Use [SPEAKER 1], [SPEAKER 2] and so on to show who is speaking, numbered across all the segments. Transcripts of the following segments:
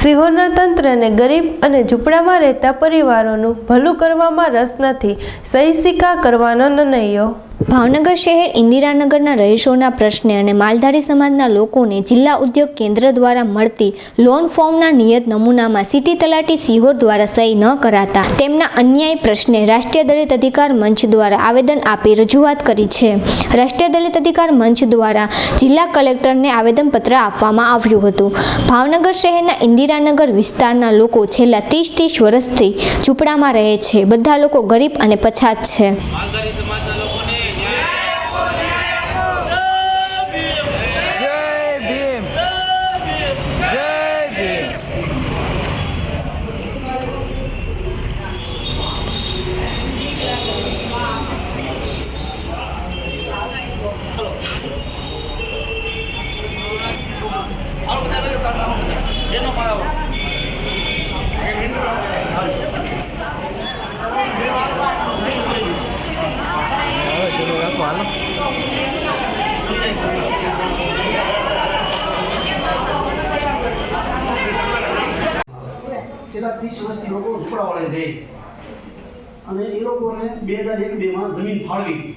[SPEAKER 1] સિહોરના તંત્રને ગરીબ અને ઝૂંપડામાં રહેતા પરિવારોનું ભલું કરવામાં રસ નથી. સહી સિક્કા કરવાનો નિર્ણયો
[SPEAKER 2] ભાવનગર શહેર ઇન્દિરાનગરના રહીશોના પ્રશ્ને અને માલધારી સમાજના લોકોને જિલ્લા ઉદ્યોગ કેન્દ્ર દ્વારા મળતી લોન ફોર્મના નિયત નમૂનામાં સિટી તલાટી સિહોર દ્વારા સહી ન કરાતા તેમના અન્યાય પ્રશ્ને રાષ્ટ્રીય દલિત અધિકાર મંચ દ્વારા આવેદન આપી રજૂઆત કરી છે. રાષ્ટ્રીય દલિત અધિકાર મંચ દ્વારા જિલ્લા કલેક્ટરને આવેદનપત્ર આપવામાં આવ્યું હતું. ભાવનગર શહેરના ઇન્દિરાનગર વિસ્તારના લોકો છેલ્લા ત્રીસ ત્રીસ વર્ષથી ઝૂંપડામાં રહે છે. બધા લોકો ગરીબ અને પછાત છે
[SPEAKER 3] માલધારી સમાજના લોકોને ન્યાય
[SPEAKER 4] જય ભીમ જય ભીમ હવે શરૂ રાખો હાલો
[SPEAKER 5] છેલ્લા ત્રીસ વર્ષથી લોકો ઝૂંપડાવાળા અને એ લોકોને બે હજાર એક બેમાં જમીન ફાળવી.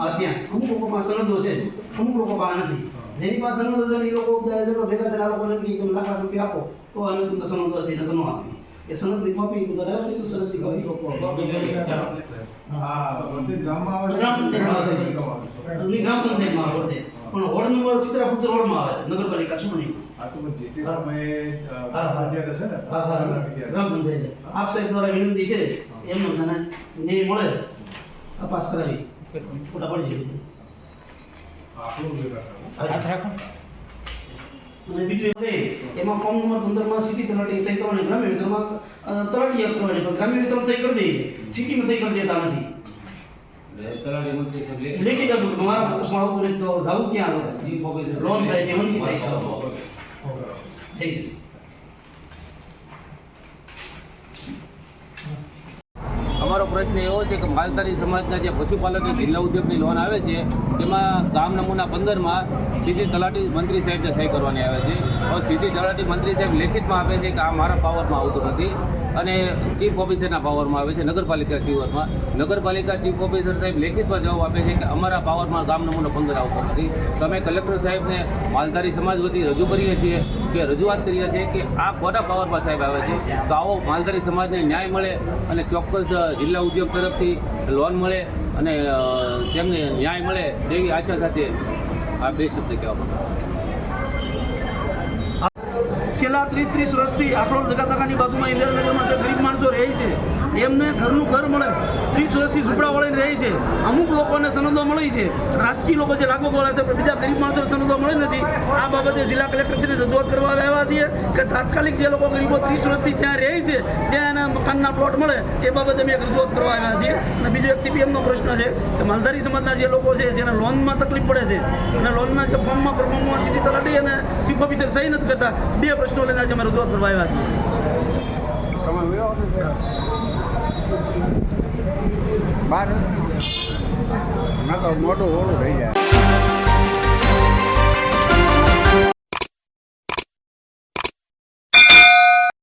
[SPEAKER 5] આ ત્યાં અમુક પાસે સનદો છે, અમુક લોકો પાસે નથી. જેની પાસે નો છે એ લોકો ઉપદારે જે ભેગા આ લોકોને કે તમે લાખ લાખ રૂપિયા આપો. તો અમે તમને સનદો આપી નકર ન આપી. એ સનદની કોપી બધા લાવ્યા છે તો સનદની કોપી. લોકો ગ્રામ પંચાયતમાં આવે ગ્રામ પંચાયતમાં આવે પણ વોર્ડ નંબર સિત્રાપુર વોર્ડમાં આવે છે. નગરપાલિકા ચૂંટણી હા હા. ગ્રામ પંચાયત આપ સાહેબ દ્વારા વિનંતી છે એમને મને ન્યાય મળે. તપાસ કરાવી. ફોટા પડી જાય. અને બીજું એ કે એમાં ફોર્મ નંબર પંદરમાં સિટી તલાટી સહી કરવાની ગ્રામ્ય વિસ્તારમાં તલાટી યાદ કરવાની પણ ગ્રામ્ય વિસ્તારમાં સહી કરી દઈએ. સિટીમાં સહી કરી દેતા નથી.
[SPEAKER 3] લેખિત
[SPEAKER 5] લેખિત કે મારા પોસ્ટમાં આવતું નથી તો જવું ક્યાં લોન થાય કે વંચિત થાય? થઈ ગયું
[SPEAKER 3] અમારો પ્રશ્ન એવો છે કે માલધારી સમાજના જે પશુપાલનની જિલ્લા ઉદ્યોગની લોન આવે છે તેમાં ગામ નમૂના પંદરમાં સીધી તલાટી મંત્રી સાહેબને સહી કરવાની આવે છે. હવે સીધી તલાટી મંત્રી સાહેબ લેખિતમાં આપે છે કે આ મારા પાવરમાં આવતું નથી અને ચીફ ઓફિસરના પાવરમાં આવે છે, નગરપાલિકા સિવરમાં નગરપાલિકા ચીફ ઓફિસર સાહેબ લેખિતમાં જવાબ આપે છે કે અમારા પાવરમાં ગામ નમૂનો પંદર આવતો નથી. તમે કલેક્ટર સાહેબને માલધારી સમાજ વતી રજૂ કરીએ છીએ કે રજૂઆત કરીએ છીએ કે આ કોના પાવરમાં સાહેબ આવે છે? તો આવો માલધારી સમાજને ન્યાય મળે અને ચોક્કસ જિલ્લા ઉદ્યોગ તરફથી લોન મળે અને તેમને ન્યાય મળે તેવી આશા સાથે આ બે શબ્દ કહેવા માંગુ
[SPEAKER 5] છેલ્લા ત્રીસ ત્રીસ વર્ષથી આપણો જગાતાકાની બાજુમાં ઇન્દિરાનગરમાં જે ગરીબ માણસો રહે છે એમને ઘરનું ઘર મળે. ત્રીસ વર્ષથી ઝૂંપડા વળીને રહે છે. અમુક લોકોને સનદો મળી છે. રાજકીય લોકો જે લાગુ પડે છે બીજા ગરીબ માણસોને સનદો મળી નથી. આ બાબતે જિલ્લા કલેક્ટરશ્રી રજૂઆત કરવા આવ્યા છીએ કે તાત્કાલિક જે લોકો ગરીબો ત્રીસ વર્ષથી ત્યાં રહે છે, ત્યાં એના મકાનના પ્લોટ મળે. એ બાબતે અમે રજૂઆત કરવા આવ્યા છીએ. અને બીજો એક સીપીએમનો પ્રશ્ન છે કે માલધારી સમાજના જે લોકો છે, જેને લોનમાં તકલીફ પડે છે, અને લોનના જે ફોર્મમાં પ્રમાણમાં સિટી તલાટી અને ચીફ ઓફિસર સહી નથી કરતા, બે પ્રશ્નો લઈને આજે અમે રજૂઆત કરવા આવ્યા છીએ.
[SPEAKER 4] બાર? મોટું ઓળું થઈ જાય.